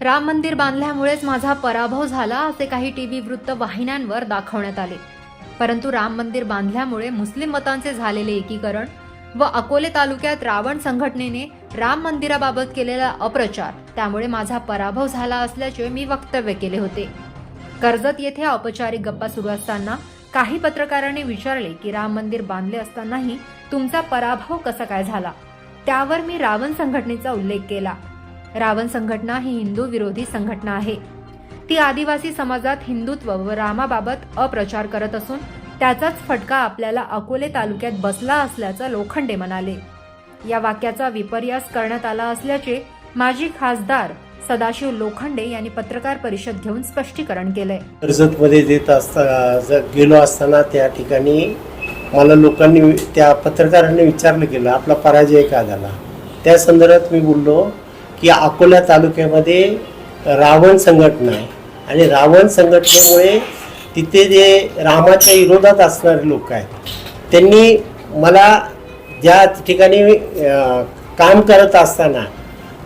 राम मंदिर बांधल्यामुळेच माझा पराभव झाला असे काही टीव्ही वृत्त वाहिन्यांवर दाखवण्यात आले. परंतु राम मंदिर बांधल्यामुळे मुस्लिम मतांचे झालेले एकीकरण व अकोले तालुक्यात रावण संघटनेने राम मंदिराबाबत केलेला अप्रचार त्यामुळे माझा पराभव झाला असल्याचे मी वक्तव्य केले होते. कर्जत येथे औपचारिक गप्पा सुरू असताना काही पत्रकारांनी विचारले की राम मंदिर बांधले असतानाही तुमचा पराभव कसा काय झाला? त्यावर मी रावण संघटनेचा उल्लेख केला. रावण संघटना ही हिंदू विरोधी संघटना आहे. ती आदिवासी समाजात हिंदुत्व व रामाबाबत अप्रचार करत असून त्याचाच फटका आपल्याला अकोले तालुक्यात बसला असल्याचं लोखंडे म्हणाले. या वाक्याचा विपर्यास करण्यात आला असल्याचे माजी खासदार सदाशिव लोखंडे यांनी पत्रकार परिषद घेऊन स्पष्टीकरण केलंय. कर्जतमध्ये देत असता गेलो असताना त्या ठिकाणी मला लोकांनी त्या पत्रकारांनी विचारलं गेलं आपला पराजय का झाला? त्या संदर्भात मी बोललो की अकोला तालुक्यामध्ये रावण संघटना आहे. आणि रावण संघटनेमुळे तिथे जे रामाच्या विरोधात असणारे लोक आहेत त्यांनी मला ज्या ठिकाणी काम करत असताना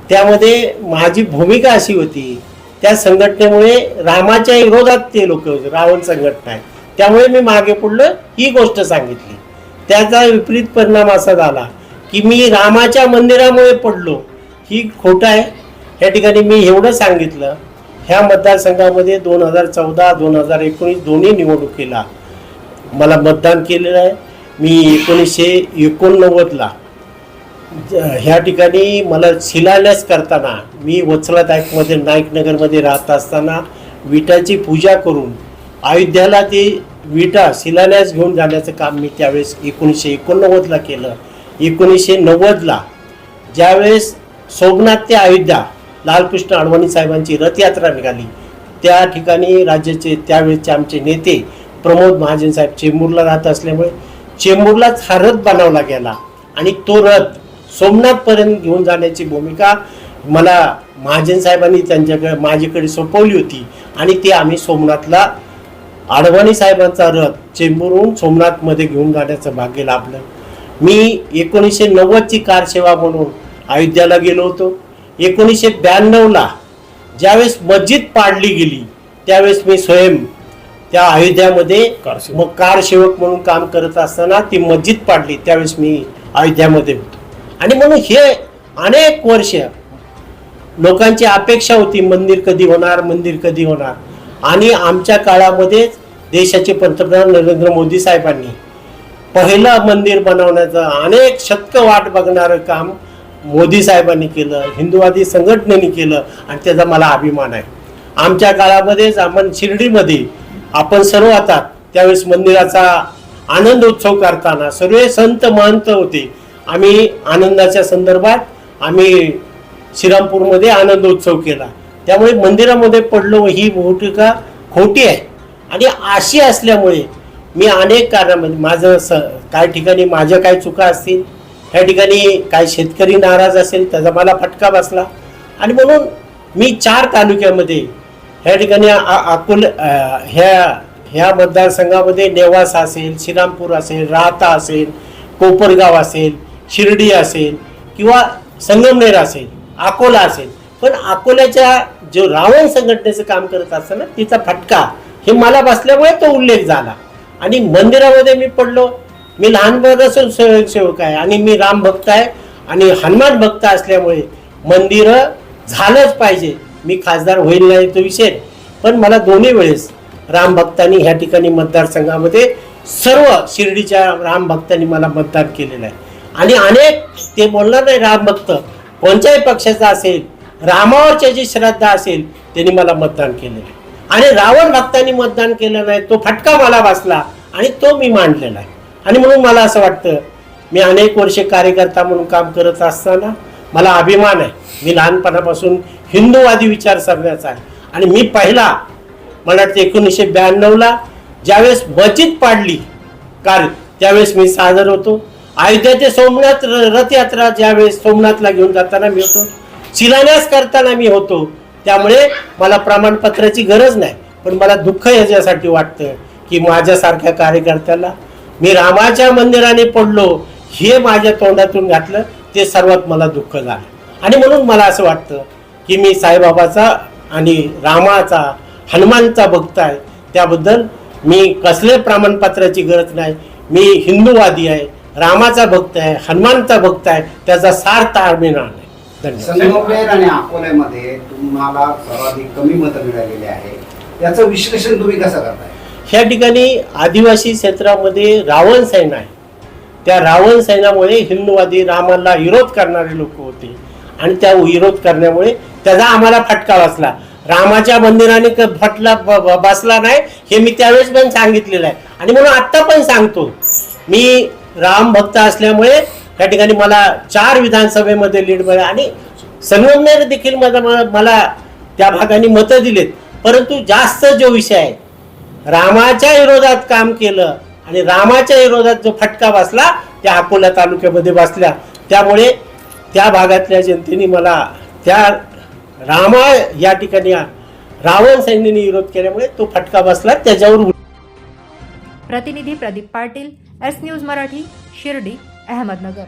त्यामध्ये माझी भूमिका अशी होती त्या संघटनेमुळे रामाच्या विरोधात ते लोक होते रावण संघटना आहे. त्यामुळे मी मागे पुढलं ही गोष्ट सांगितली. त्याचा विपरीत परिणाम असा झाला की मी रामाच्या मंदिरामुळे पडलो. ही खोटं आहे. या ठिकाणी मी एवढं सांगितलं ह्या मतदारसंघामध्ये दोन हजार चौदा दोन हजार एकोणीस दोन्ही निवडणुकीला मला मतदान केलेलं आहे. मी एकोणीसशे एकोणनव्वदला ज- ह्या ठिकाणी मला शिलान्यास करताना मी वत्सला नाईकमध्ये नाईकनगरमध्ये राहत असताना विटाची पूजा करून अयोध्याला ते विटा शिलान्यास घेऊन जाण्याचं काम मी त्यावेळेस एकोणीसशे एकोणनव्वदला केलं. एकोणीसशे नव्वदला ज्यावेळेस सोमनाथ ते अयोध्या लालकृष्ण अडवाणी साहेबांची रथयात्रा निघाली. त्या ठिकाणी राज्याचे त्यावेळेचे आमचे नेते प्रमोद महाजन साहेब चेंबूरला राहत असल्यामुळे चेंबूरलाच हा रथ बनवला गेला. आणि तो रथ सोमनाथपर्यंत घेऊन जाण्याची भूमिका मला महाजन साहेबांनी त्यांच्याकडे माझ्याकडे सोपवली होती. आणि ते आम्ही सोमनाथला अडवाणी साहेबांचा रथ चेंबूरहून सोमनाथमध्ये घेऊन जाण्याचं भाग्य लाभलं. मी एकोणीसशे नव्वदची कारसेवा म्हणून अयोध्याला गेलो होतो. एकोणीसशे ब्याण्णवला ज्यावेळेस मस्जिद पाडली गेली त्यावेळेस मी स्वयं त्या अयोध्यामध्ये. मग कारसेवक म्हणून काम करत असताना ती मस्जिद पाडली त्यावेळेस मी अयोध्यामध्ये होतो. आणि म्हणून हे अनेक वर्ष लोकांची अपेक्षा होती मंदिर कधी होणार मंदिर कधी होणार. आणि आमच्या काळामध्ये देशाचे पंतप्रधान नरेंद्र मोदी साहेबांनी पहिलं मंदिर बनवण्याचं अनेक शतक वाट बघणारं काम मोदी साहेबांनी केलं हिंदुवादी संघटनेने केलं आणि त्याचा मला अभिमान आहे. आमच्या काळामध्येच आपण शिर्डीमध्ये आपण सर्व आता त्यावेळेस मंदिराचा आनंद उत्सव करताना सर्व संत महंत होते. आम्ही आनंदाच्या संदर्भात आम्ही श्रीरामपूरमध्ये आनंद उत्सव केला. त्यामुळे मंदिरामध्ये पडलो ही भूमिका खोटी आहे. आणि अशी असल्यामुळे मी अनेक कारणामध्ये माझं स काही ठिकाणी माझ्या काही चुका असतील ह्या ठिकाणी काही शेतकरी नाराज असेल त्याचा मला फटका बसला. आणि म्हणून मी चार तालुक्यामध्ये ह्या ठिकाणी आ- अकोल ह्या ह्या मतदारसंघामध्ये नेवासा असेल श्रीरामपूर असेल राहता असेल कोपरगाव असेल शिर्डी असेल किंवा संगमनेर असेल अकोला असेल. पण अकोल्याच्या जो रावण संघटनेचं काम करत असताना तिचा फटका हे मला बसल्यामुळे तो उल्लेख झाला. आणि मंदिरामध्ये मी पडलो. मी लहानपणापासून स्वयंसेवक आहे आणि मी राम भक्त आहे आणि हनुमान भक्त असल्यामुळे मंदिरं झालंच पाहिजे. मी खासदार होईल नाही तो विषय पण मला दोन्ही वेळेस राम भक्तांनी ह्या ठिकाणी मतदारसंघामध्ये सर्व शिर्डीच्या राम भक्तांनी मला मतदान केलेलं आहे. आणि अनेक ते बोलणार नाही राम भक्त. कोणत्याही पक्षाचा असेल रामावरच्या जी श्रद्धा असेल त्यांनी मला मतदान केलेलं आहे. आणि रावण भक्तांनी मतदान केलं नाही तो फटका मला बसला आणि तो मी मांडलेला आहे. आणि म्हणून मला असं वाटतं मी अनेक वर्षे कार्यकर्ता म्हणून काम करत असताना मला अभिमान आहे. मी लहानपणापासून हिंदूवादी विचारसरण्याचा आहे. आणि मी पहिला मला वाटतं एकोणीसशे ब्याण्णवला ज्यावेळेस मस्जिद पाडली कार त्यावेळेस मी सादर होतो. अयोध्या ते सोमनाथ र- रथयात्रा ज्यावेळेस सोमनाथला घेऊन जाताना मी होतो. शिलान्यास करताना मी होतो. त्यामुळे मला प्रमाणपत्राची गरज नाही. पण मला दुःख याच्यासाठी वाटतं की माझ्यासारख्या कार्यकर्त्याला मी रामाच्या मंदिराने पडलो हे माझ्या तोंडातून घातलं ते सर्वात मला दुःख झालं. आणि म्हणून मला असं वाटतं की मी साईबाबाचा आणि रामाचा हनुमानचा भक्त आहे. त्याबद्दल मी कसले प्रमाणपत्राची गरज नाही. मी हिंदूवादी आहे रामाचा भक्त आहे हनुमानचा भक्त आहे त्याचा सार मिळणार नाही संगमनेर आणि अकोल्यामध्ये तुम्हाला सर्वाधिक कमी मतं मिळालेली आहे याचं विश्लेषण तुम्ही कसं करताय? ह्या ठिकाणी आदिवासी क्षेत्रामध्ये रावण सेना आहे. त्या रावण सैन्यामुळे हिंदूवादी रामाला विरोध करणारे लोक होते. आणि त्या विरोध करण्यामुळे त्याचा आम्हाला फटका बसला. रामाच्या मंदिराने फटला ब- ब- बसला नाही हे मी त्यावेळेस पण सांगितलेलं आहे. आणि म्हणून आत्ता पण सांगतो. मी राम भक्त असल्यामुळे त्या ठिकाणी मला चार विधानसभेमध्ये लीड मिळाली आणि संगमनेर देखील मला मला त्या भागाने मतं दिलेत. परंतु जास्त जो विषय आहे रामाच्या विरोधात काम केलं आणि रामाच्या विरोधात जो फटका बसला त्या अकोला तालुक्यामध्ये बसल्या. त्यामुळे त्या भागातल्या जनतेने मला त्या रामा या ठिकाणी रावण सैन्याने विरोध केल्यामुळे तो फटका बसला त्याच्यावर प्रतिनिधी प्रदीप पाटील एस न्यूज मराठी शिर्डी अहमदनगर.